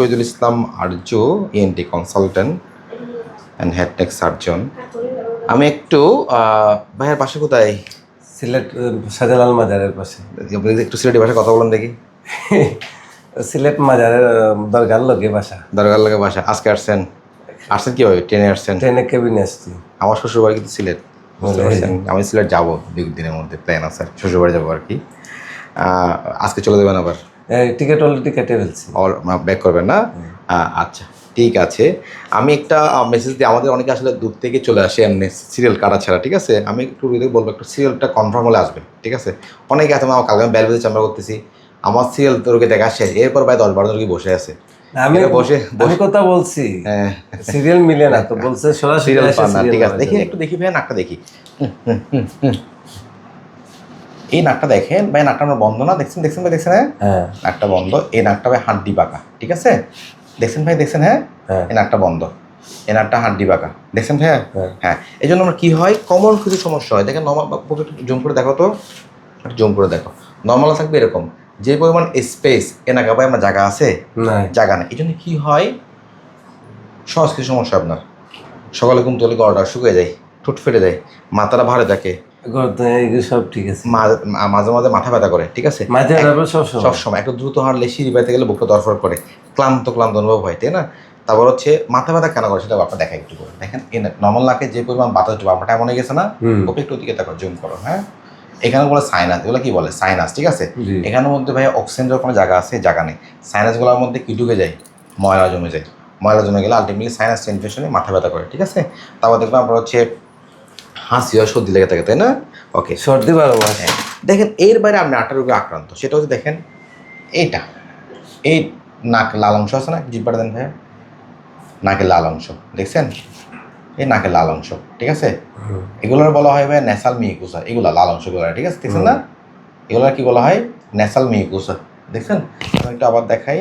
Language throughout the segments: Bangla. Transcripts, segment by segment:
Shahidul Islam Arya ENT consultant and head neck surgeon আমি একটু ভাইয়ের পাশে কোথায়? সিলেট শাহজালাল মাজারের পাশে। একটু সিলেটের ভাষায় কথা বলেন দেখি। সিলেট মাজারের দরগার লগে বাসা। দরকার লাগে বাসা। আজকে আসছেন? আসছেন কীভাবে? ট্রেনে আসছেন? ট্রেনে কেবিনে আসছি। আমার শ্বশুরবাড়ি কিন্তু সিলেট। পারছেন? আমি সিলেট যাব দুই দিনের মধ্যে। প্ল্যান আছে শ্বশুর বাড়ি যাব আর কি। আজকে চলে দেবেন আবার? টিকিট অলরেডি কেটে ফেলছি। ব্যাক করবেন না? আচ্ছা ঠিক আছে। আমি একটা মেসেজ দিই আমাদের অনেকে আসলে দূর থেকে চলে আসে এমনি সিরিয়াল কাটা ছাড়া ঠিক আছে? আমি একটু বলব একটু সিরিয়ালটা কনফার্ম হলে আসবে ঠিক আছে? অনেকে আছে আমার কালকে আমি বেল বেজে চামড়া করতেছি। আমার সিরিয়াল তো রোগী দেখা শেষ। এরপর ভাই দশ বারো জন বসে আছে। আমি বসে আমি কথা বলছি। হ্যাঁ। সিরিয়াল মিলে না তো বলছে সরাসরি ঠিক আছে। দেখি একটু দেখি ভাই নাকটা দেখি। এই নাকটা দেখেন ভাই নাকটা আমরা বন্ধ না? দেখছেন দেখছেন ভাই দেখছেন হ্যাঁ? হ্যাঁ। নাকটা বন্ধ এই নাকটা ভাই হাড্ডি বাঁকা ঠিক আছে? দেখছেন ভাই দেখছেন হ্যাঁ? হ্যাঁ। এই নাকটা বন্ধ এই নাকটা হাড্ডি বাঁকা দেখছেন ভাই হ্যাঁ। হ্যাঁ। এই জন্য আমার কী হয় কমন কিছু সমস্যা হয়। দেখেন নর্মাল জুম করে দেখো তো জুম করে দেখো। নর্মাল থাকবে এরকম যে পরিমাণ স্পেস এ নাকা ভাই আমার জায়গা আছে? জায়গা নেই। এই জন্য কী হয় সহজ কিছু সমস্যা আপনার। সকালে ঘুম তুলে গলাটা শুকিয়ে যায় ঠোঁট ফেটে যায় মাথাটা ভারে থাকে সব ঠিক আছে। মাঝে মাঝে মাথা ব্যথা করে ঠিক আছে? মাঝে সব সময় সবসময়। একটু দ্রুত হাঁটলে সিঁড়ি বাইতে গেলে বুকটা দরফর করে। ক্লান্ত ক্লান্ত অনুভব হয় তাই না? তারপর হচ্ছে মাথা ব্যথা কেন করে সেটা আপনার দেখা একটু করে। দেখেন নর্মাল নাকে যে পরিমাণ বাতাস ঢুকে আপনারটা এমন হয়ে গেছে না? ওকে একটু দিকে তারপর জুম করো হ্যাঁ? এখানে বলে সাইনাস এগুলো কি বলে? সাইনাস ঠিক আছে? এখানের মধ্যে ভাই অক্সিজেনের কোনো জায়গা আছে? জায়গা নেই। সাইনাসগুলোর মধ্যে কি ঢুকে যায়? ময়লা জমে যায়। ময়লা জমে গেলে আলটিমেটলি সাইনাস ইনফেকশনে মাথা ব্যথা করে ঠিক আছে? তারপর দেখবেন আপনার হচ্ছে হাসি হয় সর্দি লেগে থাকে তাই না? ওকে সর্দি মাস হ্যাঁ। দেখেন এর বাইরে আপনি আটটা রোগে আক্রান্ত। সেটা হচ্ছে দেখেন এইটা এই নাক লাল অংশ আছে না? জিব্বাটা দেন ভাইয়া। নাকের লাল অংশ দেখছেন? এই নাকের লাল অংশ ঠিক আছে। এগুলোর বলা হয় ভাই ন্যাসাল মিকুসা এগুলো লাল অংশগুলো ঠিক আছে? দেখছেন না? এগুলোর কি বলা হয়? ন্যাসাল মিকুসা দেখছেন? একটু আবার দেখাই।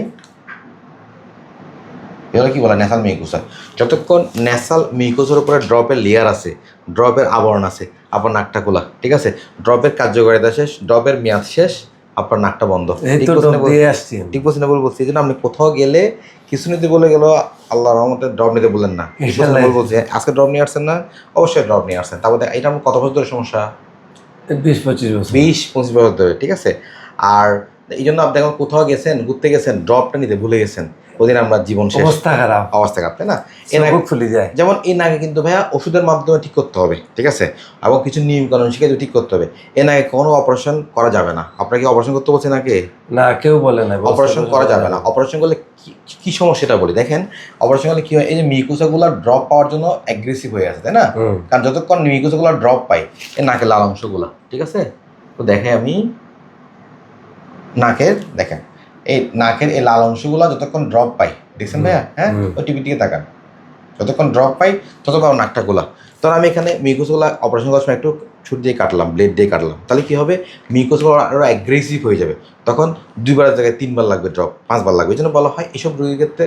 এগুলো কি বলে ন্যাসাল মিকুসা যতক্ষণ ন্যাসাল মিকুসের উপরে ড্রপের লেয়ার আছে ড্রপের আবরণ আছে আপনার নাকটা খোলা ঠিক আছে? ড্রপের কার্যকারিতা শেষ ড্রপের মেয়াদ শেষ আপনার নাকটা বন্ধ। ঠিক বলছি না বল-। বলছি? এই জন্য আপনি কোথাও গেলে কিছু নিতে বলে গেল আল্লাহ রহমতে ড্রপ নিতে বললেন না। বলছি? আজকে ড্রপ নিয়ে আসছেন না? অবশ্যই ড্রপ নিয়ে আসছেন। তারপর এটা আমার কত বছর ধরে সমস্যা? বিশ পঁচিশ বছর। বিশ পঁচিশ বছর ধরে ঠিক আছে? আর এই জন্য আপনি এখন কোথাও গেছেন ঘুরতে গেছেন ড্রপটা নিতে ভুলে গেছেন ওদিন আমরা জীবন শেষ। অবস্থা খারাপ। অবস্থা খারাপ তাই না? এ নাকি- চোখ ফুলে যায়। যেমন এই নাকে কিন্তু ভাইয়া ওষুধের মাধ্যমে ঠিক করতে হবে ঠিক আছে? এবং কিছু নিয়ম কানুন শিখে ঠিক করতে হবে। এ নাকে কোনো অপারেশন করা যাবে না। আপনাকে অপারেশন করতে বলছে নাকি না কেউ বলে না অপারেশন করা যাবে না। অপারেশন করলে কি- কি সমস্যাটা বলি। দেখেন অপারেশন করলে কি হয়? এই যে মিকুসাগুলো ড্রপ পাওয়ার জন্য অ্যাগ্রেসিভ হয়ে আছে তাই না? কারণ যতক্ষণ মিকুসাগুলো ড্রপ পাই এ নাকে লাল অংশগুলো ঠিক আছে? তো দেখে আমি নাকের দেখেন এই নাকের এই লাল অংশগুলো যতক্ষণ ড্রপ পাই দেখছেন ভাইয়া? হ্যাঁ? ওই টিভি দিকে তাকান। যতক্ষণ ড্রপ পাই ততক্ষণ আমার নাকটা গোলা। তখন আমি এখানে মিকুসগুলো অপারেশন করার সময় একটু ছুট দিয়ে কাটলাম ব্লেড দিয়ে কাটলাম তাহলে কী হবে? মিকুসগুলো আরও অ্যাগ্রেসিভ হয়ে যাবে। তখন দুইবার জায়গায় তিনবার লাগবে ড্রপ পাঁচবার লাগবে। এই জন্য বলা হয় এসব রোগীর ক্ষেত্রে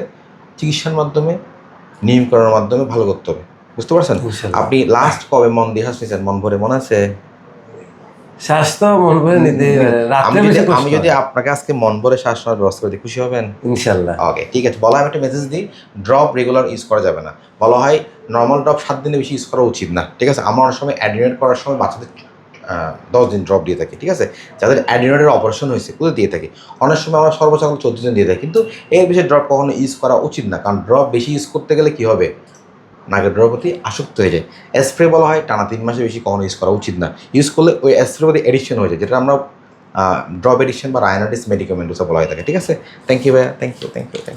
চিকিৎসার মাধ্যমে নিয়মকরণের মাধ্যমে ভালো করতে হবে। বুঝতে পারছেন? আপনি লাস্ট কবে মন দিয়ে হাসছেন মন ভরে মনে আছে? শ্বাস তো মন ভরে নিতে আমি রাত্রে যদি বেশি আমি যদি আপনাকে আজকে মন ভরে শ্বাস নেওয়ার ব্যবস্থা করে খুশি হবেন? ইনশাল্লাহ। ওকে ঠিক আছে। বলা হয় আমি একটা মেসেজ দিই ড্রপ রেগুলার ইউজ করা যাবে না। বলা হয় নর্মাল ড্রপ সাত দিনে বেশি ইউজ করা উচিত না। ঠিক আছে? আমরা অনেক সময় অ্যাডিনেট করার সময় বাচ্চাদের দশ দিন ড্রপ দিয়ে থাকি ঠিক আছে? যাদের অ্যাডিনেটের অপারেশন হয়েছে কোথায় দিয়ে থাকি। অনেক সময় আমরা সর্বোচ্চ চোদ্দ দিন দিয়ে থাকি কিন্তু এর বেশি ড্রপ কখনো ইউজ করা উচিত না। কারণ ড্রপ বেশি ইউজ করতে গেলে কি হবে? ড্রপের প্রতি আসক্ত হয়ে যায়। স্প্রে বলা হয়, টানা তিন মাসে বেশি কখনো ইউজ করা উচিত না ইউজ করলে ওই স্প্রে প্রতি এডিশন হয়ে যায়, যেটা আমরা ড্রপ এডিকশন বা রায়নাটিস মেডিকামেন্ট বলা হয়ে থাকে ঠিক আছে? থ্যাংক ইউ ভাইয়া thank you thank you thank